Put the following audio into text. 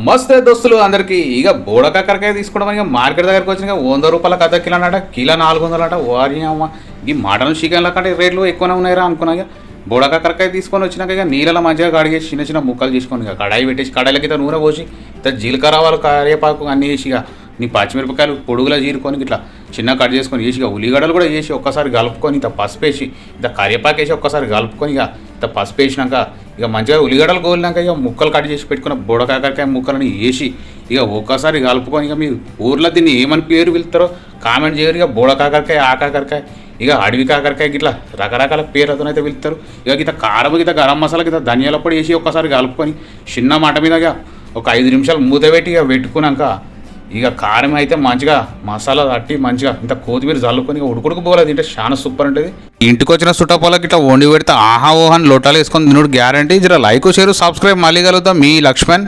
నమస్తే దోస్తులు అందరికి ఇక బోడ కాకరకాయ తీసుకోవడం ఇక మార్కెట్ దగ్గరకు వచ్చిన వంద రూపాయల కథ కిలో అన్నట కిలో నాలుగు వందలు అట వారి అమ్మ ఈ మటన్ చికెన్ల కంటే రేట్లు ఎక్కువనే ఉన్నాయిరా అనుకున్నా ఇక. బోడ కాకరకాయ తీసుకొని వచ్చినాక ఇక నీళ్ళలో మంచిగా కడిగేసి చిన్న చిన్న ముక్కలు తీసుకొని ఇక కడాయి పెట్టేసి కడాయిలకి ఇత నూనె పోసి ఇత జీలకర్ర వాళ్ళు కరివేపాకు అన్నీ వేసి ఇక నీ పచ్చిమిరపకాయలు పొడుగులా చీరుకొని ఇట్లా చిన్న కట్ చేసుకొని వేసి ఇక ఉల్లిగడ్డలు కూడా వేసి ఒక్కసారి కలుపుకొని ఇంత పసుపు వేసి ఇంత కరివేపాకు వేసి ఒక్కసారి కలుపుకొని ఇక ఇంత పసుపు వేసినాక ఇక మంచిగా ఉల్లిగడ్డలు కోలినాక ఇక ముక్కలు కట్ చేసి పెట్టుకున్న బుడకాకరకాయ ముక్కలని వేసి ఇక ఒక్కసారి కలుపుకొని ఇక మీ ఊర్లో దీన్ని ఏమని పేరు పిలుస్తారో కామెంట్ చేయరు. ఇక బుడకాకరకాయ ఆకాకరకాయ ఇక అడవి కాకరకాయ గిట్లా రకరకాల పేర్లతో అయితే పిలుస్తారు. ఇక గిత కారం గిత గరం మసాలా గిత ధనియాల పొడి వేసి ఒక్కసారి కలుపుకొని చిన్న మాట మీద ఇక ఒక ఐదు నిమిషాలు మూత పెట్టి ఇక పెట్టుకున్నాక ఇక కారం అయితే మంచిగా మసాలా తట్టి మంచిగా ఇంత కొత్తిమీర చల్లుకొని ఇక ఉడుకుడుకు పోలేదు తింటే చాలా సూపర్ ఉంటుంది. ఇంటికి వచ్చిన సుట్టపోలకి ఇట్లా వండి పెడితే ఆహా ఓహన్ లోటాలు వేసుకొని తినుడు గ్యారంటీ. జర లైక్ షేర్ సబ్స్క్రైబ్ మళ్ళీ కలుగుతాం మీ లక్ష్మణ్.